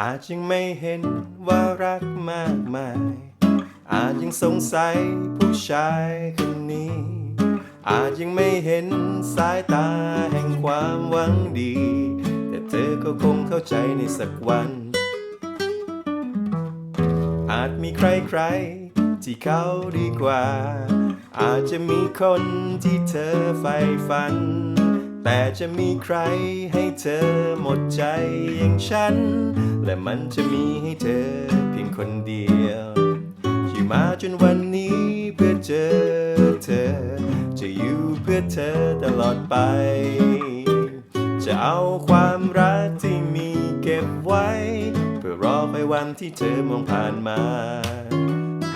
อาจยังไม่เห็นว่ารักมากมาย อาจยังสงสัยผู้ชายคนนี้ อาจยังไม่เห็นสายตาแห่งความหวังดี แต่เธอก็คงเข้าใจในสักวัน อาจมีใครๆที่เขาดีกว่า อาจจะมีคนที่เธอใฝ่ฝัน แต่จะมีใครให้เธอหมดใจอย่างฉัน และมันจะมีให้เธอเพียงคนเดียวที่มาจนวันนี้เพื่อเจอเธอ จะอยู่เพื่อเธอตลอดไป จะเอาความรักที่มีเก็บไว้ เพื่อรอไปวันที่เธอมองผ่านมา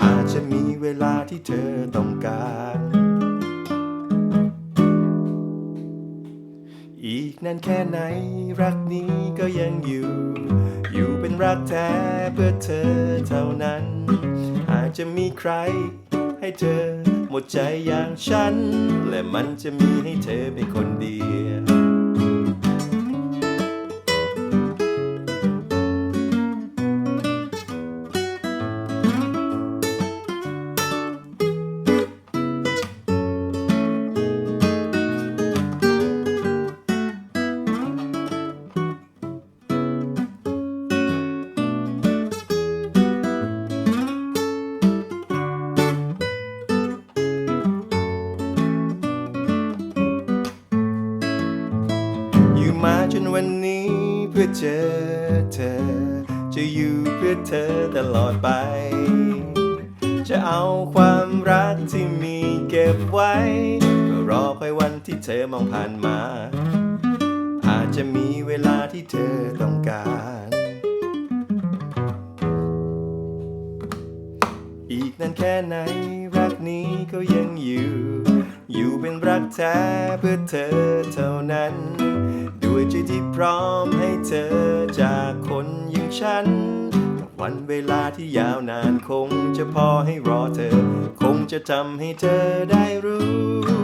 อาจจะมีเวลาที่เธอต้องการอีกนานแค่ไหนรักนี้ก็ยังอยู่ อยู่เป็นรักแท้เพื่อเธอเท่านั้น อาจจะมีใครให้เธอหมดใจอย่างฉัน และมันจะมีให้เธอเป็นคนเดียว มาจนวันนี้เพื่อเจอเธอ จะอยู่เพื่อเธอตลอดไป จะเอาความรักที่มีเก็บไว้เพื่อรอคอยวันที่เธอมองผ่านมา อาจจะมีเวลาที่เธอต้องการ อีกนานแค่ไหนรักนี้ก็ยังอยู่ อยู่เป็นรักแท้เพื่อเธอเท่านั้น ด้วยใจที่พร้อมให้เธอจากคนอย่างฉันวันเวลาที่ยาวนานคงจะพอให้รอเธอ คงจะทำให้เธอได้รู้